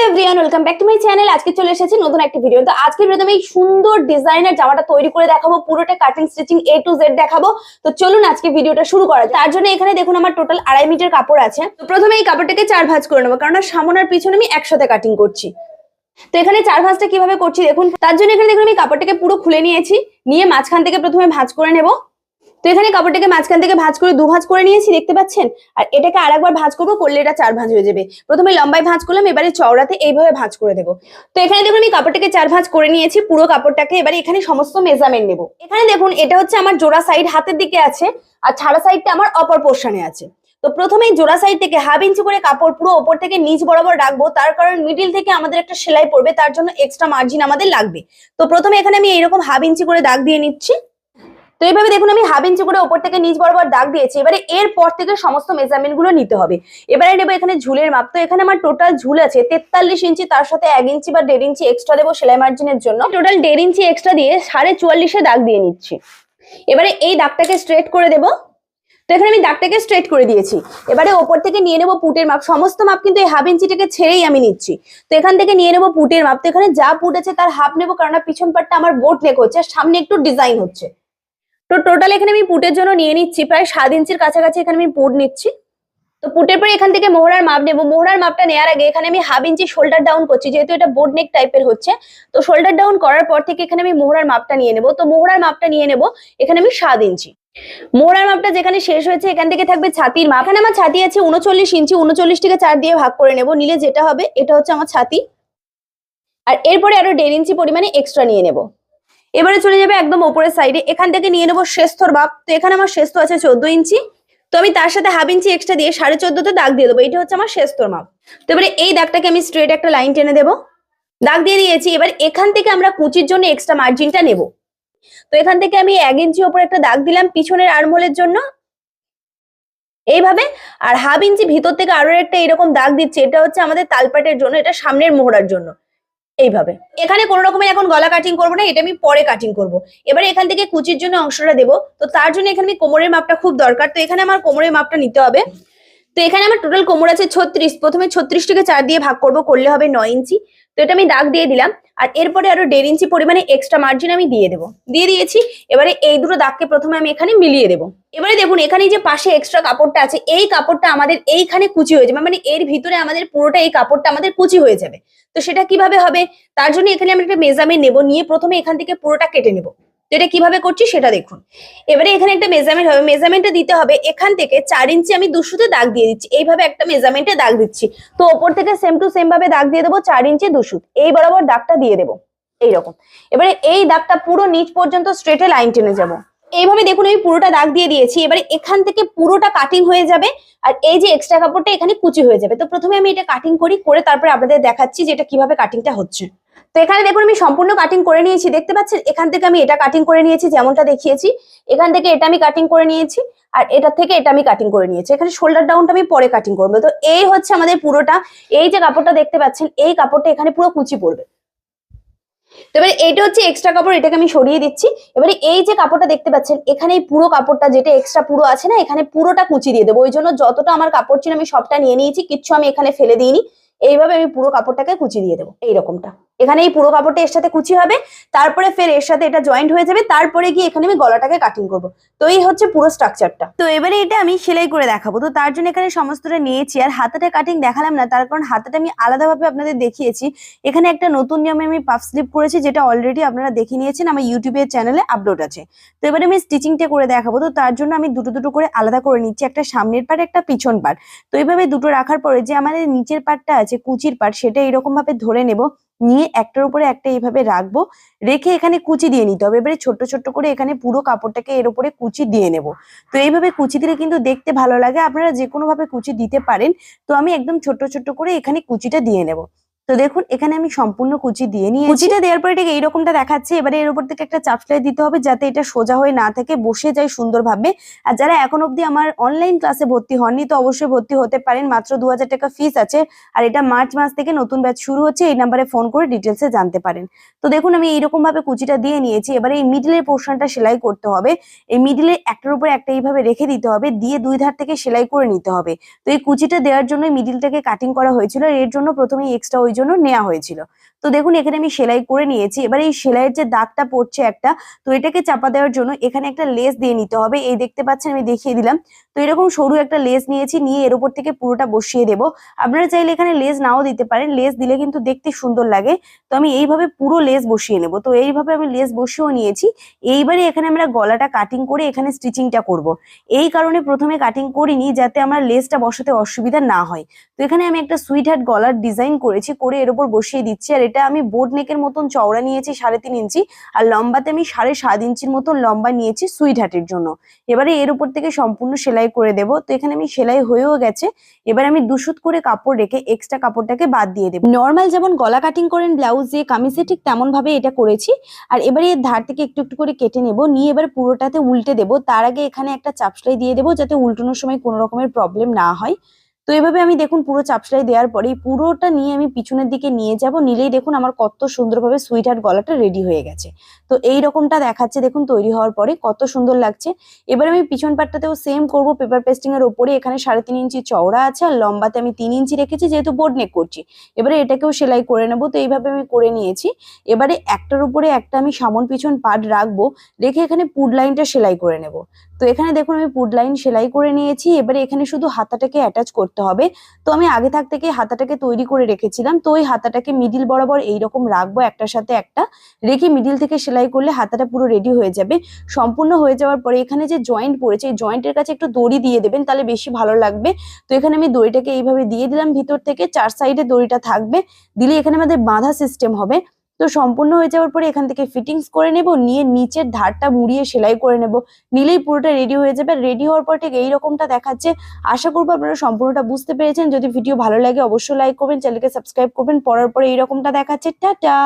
Hello everyone welcome back to my channel আজকে চলে এসেছি নতুন একটা ভিডিও তো। আজকের ভিডিওতে এই সুন্দর ডিজাইনের জামাটা তৈরি করে দেখাবো, পুরোটা cutting stitching A to Z দেখাবো। তো চলুন আজকে ভিডিওটা শুরু করা। তার জন্য এখানে দেখুন আমার টোটাল আড়াই মিটার কাপড় আছে। তো প্রথমে এই কাপড়টাকে চার ভাঁজ করে নেব কারণ সামনে আর পিছনে আমি একসাথে কাটিং করছি। তো এখানে চার ভাঁজটা কীভাবে করছি দেখুন। তার জন্য এখানে দেখুন আমি কাপড়টাকে পুরো খুলে নিয়েছি, নিয়ে মাঝখান থেকে প্রথমে ভাঁজ করে নেব। তো এখানে কাপড়টাকে মাঝখান থেকে ভাঁজ করে, দু ভাঁজ করে নিয়েছি, দেখতে পাচ্ছেন? আর এটাকে আর একবার ভাঁজ করব করলে এটা চার ভাঁজ হয়ে যাবে। প্রথমে লম্বায় ভাঁজ করলাম, এবারে চওড়াতে এইভাবে ভাঁজ করে দেবো। তো এখানে দেখুন, আমি কাপড়টাকে চার ভাঁজ করে নিয়েছি, পুরো কাপড়টাকে এবারে এখানে সমস্ত মেজারমেন্ট নেব। এখানে দেখুন, এটা হচ্ছে আমার জোড়া সাইড হাতের দিকে আছে, আর ছাড়া সাইডটা আমার অপর পোর্শনে আছে। তো প্রথমে জোড়া সাইড থেকে হাফ ইঞ্চি করে কাপড় পুরো ওপর থেকে নিচ বরাবর রাখব, তার কারণ মিডিল থেকে আমাদের একটা সেলাই পড়বে, তার জন্য এক্সট্রা মার্জিন আমাদের লাগবে। তো প্রথমে এখানে আমি এইরকম হাফ ইঞ্চি করে দাগ দিয়ে নিচ্ছি। তো এইভাবে দেখুন, আমি হাফ ইঞ্চি করে ওপর থেকে নিচ বরাবর দাগ দিয়েছি। এবারে এর পর থেকে সমস্ত মেজারমেন্টগুলো নিতে হবে। এবারে নেব এখানে ঝুলের মাপ। তো এখানে আমার টোটাল ঝুল আছে তেতাল্লিশ ইঞ্চি, তার সাথে এক ইঞ্চি বা দেড় ইঞ্চি এক্সট্রা দেবো সেলাই মার্জিনের জন্য। টোটাল দেড় ইঞ্চি এক্সট্রা দিয়ে সাড়ে চুয়াল্লিশে দাগ দিয়ে নিচ্ছি। এবারে এই দাগটাকে স্ট্রেট করে দেবো। তো এখানে আমি দাগটাকে স্ট্রেট করে দিয়েছি। এবারে ওপর থেকে নিয়ে নেব পুটের মাপ। সমস্ত মাপ কিন্তু এই হাফ ইঞ্চিটাকে ছেড়েই আমি নিচ্ছি। তো এখান থেকে নিয়ে নেব পুটের মাপ। তো এখানে যা পুট আছে তার হাফ নেব, কারণ পিছন পাটটা আমার বোট নেক হচ্ছে, আর সামনে একটু ডিজাইন হচ্ছে। তো টোটাল এখানে আমি পুটের জন্য নিয়ে নিচ্ছি, প্রায় সাত ইঞ্চির কাছাকাছি এখানে আমি পুট নিচ্ছি। তো পুটের পরে এখান থেকে মোহরার মাপ নেব। মোহরার মাপটা নেওয়ার আগে এখানে আমি হাফ ইঞ্চি শোল্ডার ডাউন করছি, যেহেতু এটা বোর্ড নেক টাইপের হচ্ছে। তো শোল্ডার ডাউন করার পর থেকে এখানে আমি মোহরার মাপটা নিয়ে নেব। তো মোহরার মাপটা নিয়ে নেব এখানে আমি সাত ইঞ্চি। মোহরার মাপটা যেখানে শেষ হয়েছে, এখান থেকে থাকবে ছাতির মাপ। এখানে আমার ছাতি আছে উনচল্লিশ ইঞ্চি, উনচল্লিশটিকে চার দিয়ে ভাগ করে নেব। নিলে যেটা হবে, এটা হচ্ছে আমার ছাতি। আর এরপরে আরও দেড় ইঞ্চি পরিমাণে এক্সট্রা নিয়ে নেব। এবারে চলে যাবে একদম ওপরের সাইডে এখান থেকে নিয়ে নেব শেস্তর মাপ তো এখানে আমার শেস্ত আছে চোদ্দ ইঞ্চি। তো আমি তার সাথে হাফ ইঞ্চি এক্সট্রা দিয়ে সাড়ে চোদ্দতে দাগ দিয়ে দেবো। এটা হচ্ছে আমার শেস্তর মাপ। তো এবারে এই দাগটাকে আমি স্ট্রেট একটা লাইন টেনে দেবো। দাগ দিয়ে দিয়েছি। এবার এখান থেকে আমরা কুচির জন্য এক্সট্রা মার্জিনটা নেব। তো এখান থেকে আমি এক ইঞ্চি ওপর একটা দাগ দিলাম পিছনের আর্মহোলের জন্য। এইভাবে। আর হাফ ইঞ্চি ভিতর থেকে আরও একটা এরকম দাগ দিচ্ছি। এটা হচ্ছে আমাদের তালপাটের জন্য, এটা সামনের মোহরার জন্য। এইভাবে। এখানে কোনো রকমের এখন গলা কাটিং করব না, এটা আমি পরে কাটিং করব। এবার এখান থেকে কুচির জন্য অংশটা দেবো। তো তার জন্য এখানে আমি কোমরের মাপটা খুব দরকার। তো এখানে আমার কোমরের মাপটা নিতে হবে। তো এখানে আমার টোটাল কোমর আছে ছত্রিশ। প্রথমে ছত্রিশটিকে চার দিয়ে ভাগ করব, করলে হবে নয় ইঞ্চি। তো এটা আমি দাগ দিয়ে দিলাম। আর এরপরে আরও দেড় ইঞ্চি পরিমাণে এক্সট্রা মার্জিন আমি দিয়ে দেবো। দিয়ে দিয়েছি, এবারে এই দুটো দাগকে প্রথমে আমি এখানে মিলিয়ে দেবো। এবারে দেখুন, এখানে যে পাশে এক্সট্রা কাপড়টা আছে, এই কাপড়টা আমাদের এইখানে কুচি হয়ে যাবে। মানে এর ভিতরে আমাদের পুরোটা এই কাপড়টা আমাদের কুচি হয়ে যাবে। তো সেটা কীভাবে হবে? তার জন্য এখানে আমি একটা মেজারমেন্ট নেব। নিয়ে প্রথমে এখান থেকে পুরোটা কেটে নেব। তো এটা কীভাবে করছি সেটা দেখুন। এবারে এখানে একটা মেজারমেন্ট হবে। মেজারমেন্টটা দিতে হবে। এখান থেকে চার ইঞ্চি আমি দুশোতে দাগ দিয়ে দিচ্ছি। এইভাবে একটা মেজারমেন্টে দাগ দিচ্ছি। তো ওপর থেকে সেম টু সেম ভাবে দাগ দিয়ে দেবো চার ইঞ্চি দুশো। এই বরাবর দাগটা দিয়ে দেবো। এইরকম। এবারে এই দাগটা পুরো নিচ পর্যন্ত স্ট্রেটে লাইন টেনে যাব। এইভাবে দেখুন আমি পুরোটা দাগ দিয়ে দিয়েছি। এবারে এখান থেকে পুরোটা কাটিং হয়ে যাবে আর এই যে এক্সট্রা কাপড়টা এখানে কুচি হয়ে যাবে। তো প্রথমে আমি এটা কাটিং করি, করে তারপরে আপনাদের দেখাচ্ছি যে এটা কীভাবে কাটিংটা হচ্ছে। তো এখানে দেখুন আমি সম্পূর্ণ কাটিং করে নিয়েছি। দেখতে পাচ্ছেন? এখান থেকে আমি এটা কাটিং করে নিয়েছি, যেমনটা দেখিয়েছি। এখান থেকে এটা আমি কাটিং করে নিয়েছি আর এটা থেকে এটা আমি কাটিং করে নিয়েছি। এখানে শোল্ডার ডাউনটা আমি পরে কাটিং করব। তো এই হচ্ছে আমাদের পুরোটা। এই যে কাপড়টা দেখতে পাচ্ছেন, এই কাপড়টা এখানে পুরো কুচি পড়বে। তো এবারে এটা হচ্ছে এক্সট্রা কাপড়, এটাকে আমি সরিয়ে দিচ্ছি। এবারে এই যে কাপড়টা দেখতে পাচ্ছেন, এখানে এই পুরো কাপড়টা যেটা এক্সট্রা পুরো আছে না, এখানে পুরোটা কুচি দিয়ে দেবো। ওই জন্য যতটা আমার কাপড় ছিল আমি সবটা নিয়ে নিয়েছি, কিচ্ছু আমি এখানে ফেলে দিইনি। এইভাবে আমি পুরো কাপড়টাকে কুচি দিয়ে দেবো এইরকমটা এখানে এই পুরো কাপড়টা এর সাথে কুচি হবে, তারপরে ফের এর সাথে এটা জয়েন্ট হয়ে যাবে, তারপরে গিয়ে এখানে আমি গলাটাকে কাটিং করব। তো এই হচ্ছে পুরো স্ট্রাকচারটা তো এবারে এটা আমি সেলাই করে দেখাবো। তো তার জন্য এখানে সমস্তটা নিয়েছি, আর হাতাটা কাটিং দেখালাম না, তার কারণ হাতাটা আমি আলাদাভাবে আপনাদের দেখিয়েছি। এখানে একটা নতুন নিয়মে আমি পাফ স্লিপ করেছি, যেটা অলরেডি আপনারা দেখে নিয়েছেন, আমার ইউটিউবের চ্যানেলে আপলোড আছে। তো এবারে আমি স্টিচিংটা করে দেখাবো। তো তার জন্য আমি দুটো দুটো করে আলাদা করে নিচ্ছি, একটা সামনের পার্ট একটা পিছন পার্ট তো এইভাবে দুটো রাখার পরে যে আমাদের নিচের পার্টটা আছে, কুচির পার্ট সেটা এরকম ভাবে ধরে নেব। নিয়ে একটার উপরে একটা এইভাবে রাখব, রেখে এখানে কুচি দিয়ে নিতে হবে। এবারে ছোট্ট ছোট্ট করে এখানে পুরো কাপড়টাকে এর উপরে কুচি দিয়ে নেব। তো এইভাবে কুচি দিলে কিন্তু দেখতে ভালো লাগে। আপনারা যে কোনোভাবে কুচি দিতে পারেন, তো আমি একদম ছোট্ট ছোট্ট করে এখানে কুচিটা দিয়ে নেব। তো দেখুন, এখানে আমি সম্পূর্ণ কুচি দিয়ে নিয়ে কুচিটা দেওয়ার পরে ঠিক এইরকমটা দেখাচ্ছে। এবারে এর উপর থেকে একটা চাপ সেলাই দিতে হবে যাতে এটা সোজা হয়ে না থেকে বসে যায় সুন্দরভাবে। আর যারা এখন অবধি আমার অনলাইন ক্লাসে ভর্তি হননি, তো অবশ্যই ভর্তি হতে পারেন। মাত্র দু হাজার টাকা ফিস আছে। আর এটা মার্চ মাস থেকে নতুন ব্যাচ শুরু হচ্ছে। এই নাম্বারে ফোন করে ডিটেলসে জানতে পারেন। তো দেখুন, আমি এইরকম ভাবে কুচিটা দিয়ে নিয়েছি। এবারে এই মিডিলের পোর্শনটা সেলাই করতে হবে। এই মিডিলে একটার উপর একটা এইভাবে রেখে দিতে হবে। দিয়ে দুই ধার থেকে সেলাই করে নিতে হবে। তো এই কুচিটা দেওয়ার জন্য মিডিলটাকে কাটিং করা হয়েছিল। এর জন্য প্রথমে এক্সট্রা ওই জন্য নেওয়া হয়েছিল। তো দেখুন, এখানে আমি সেলাই করে নিয়েছি। এবার এই সেলাইয়ের যে দাগটা পড়ছে একটা, তো এটাকে চাপা দেওয়ার জন্য এখানে একটা লেস দিয়ে নিতে হবে। এই দেখতে পাচ্ছেন, আমি দেখিয়ে দিলাম। তো এরকম সরু একটা লেস নিয়েছি, নিয়ে এর উপর থেকে পুরোটা বসিয়ে দেবো। আপনারা চাইলে এখানে লেস নাও দিতে পারেন। লেস দিলে কিন্তু দেখতে সুন্দর লাগে। তো আমি এইভাবে পুরো লেস বসিয়ে নেব। তো এইভাবে আমি লেস বসিয়েও নিয়েছি। এইবারে এখানে আমরা গলাটা কাটিং করে এখানে স্টিচিংটা করব। এই কারণে প্রথমে কাটিং করিনি, যাতে আমার লেসটা বসাতে অসুবিধা না হয়। তো এখানে আমি একটা সুইট হার্ট গলার ডিজাইন করেছি, করে এর উপর বসিয়ে দিচ্ছি। আর এটা আমি বোর্ড নেকের মতন চওড়া নিয়েছি সাড়ে তিন ইঞ্চি, আর লম্বাতে আমি সাড়ে সাত ইঞ্চির মতন লম্বা নিয়েছি সুইট হার্টের জন্য। এবারে এর উপর থেকে সম্পূর্ণ সেলাই করে দেব। তো এখানে আমি সেলাই হয়েও গেছে। এবার আমি দুশুত করে কাপড় রেখে এক্সট্রা কাপড়টাকে বাদ দিয়ে দেবো। নর্মাল যেমন গলা কাটিং করেন ব্লাউজ দিয়ে কামিজে, ঠিক তেমন ভাবে এটা করেছি। আর এবারে এর ধার থেকে একটু একটু করে কেটে নেব। নিয়ে এবার পুরোটাতে উল্টে দেবো। তার আগে এখানে একটা চাপ সেলাই দিয়ে দেবো, যাতে উল্টানোর সময় কোনো রকমের প্রবলেম না হয়। তো এভাবে আমি দেখুন পুরো চাপ সেলাই দেওয়ার পরেই পুরোটা নিয়ে আমি পিছনের দিকে নিয়ে যাব, নিলেই দেখুন আমার কত সুন্দরভাবে সুইট হার্ট গলাটা রেডি হয়ে গেছে। তো এই রকমটা দেখাচ্ছে দেখুন তৈরি হওয়ার পরে কত সুন্দর লাগছে। এবার আমি পিছন পাটটাতেও সেম করব পেপার পেস্টিং এর ওপরে এখানে সাড়ে তিন ইঞ্চি চওড়া আছে আর লম্বাতে আমি তিন ইঞ্চি রেখেছি যেহেতু বোর্ড নেক করছি। এবারে এটাকেও সেলাই করে নেব, তো এইভাবে আমি করে নিয়েছি। এবারে একটার উপরে একটা আমি সামন পিছন পাট রাখব, রেখে এখানে পুড লাইনটা সেলাই করে নেব। তো এখানে দেখুন আমি পুড লাইন সেলাই করে নিয়েছি, এবারে এখানে শুধু হাতাটাকে অ্যাটাচ করতে হবে। তো আমি আগে থাক থেকে হাতাটাকে তৈরি করে রেখেছিলাম। তো ওই হাতাটাকে মিডিল বরাবর এইরকম রাখব একটার সাথে একটা। রেখে মিডিল থেকে সেলাই করলে হাতাটা পুরো রেডি হয়ে যাবে। সম্পূর্ণ হয়ে যাওয়ার পরে এখানে যে জয়েন্ট পড়েছে, এই জয়েন্টের কাছে একটু দড়ি দিয়ে দেবেন, তাহলে বেশি ভালো লাগবে। তো এখানে আমি দড়িটাকে এইভাবে দিয়ে দিলাম। ভিতর থেকে চার সাইডে দড়িটা থাকবে। দিলে এখানে আমাদের বাঁধা সিস্টেম হবে। তো সম্পূর্ণ হয়ে যাওয়ার পরে এখান থেকে ফিটিংস করে নেব, নিয়ে নিচের ধারটা মুড়িয়ে সেলাই করে নেব। নিলেই পুরোটা রেডি হয়ে যাবে। রেডি হওয়ার পর ঠিক এইরকমটা দেখাচ্ছে। আশা করব আপনারা সম্পূর্ণটা বুঝতে পেরেছেন। যদি ভিডিও ভালো লাগে অবশ্যই লাইক করবেন, চ্যানেলকে সাবস্ক্রাইব করবেন। পরার পরে এইরকমটা দেখাচ্ছে। টাটা!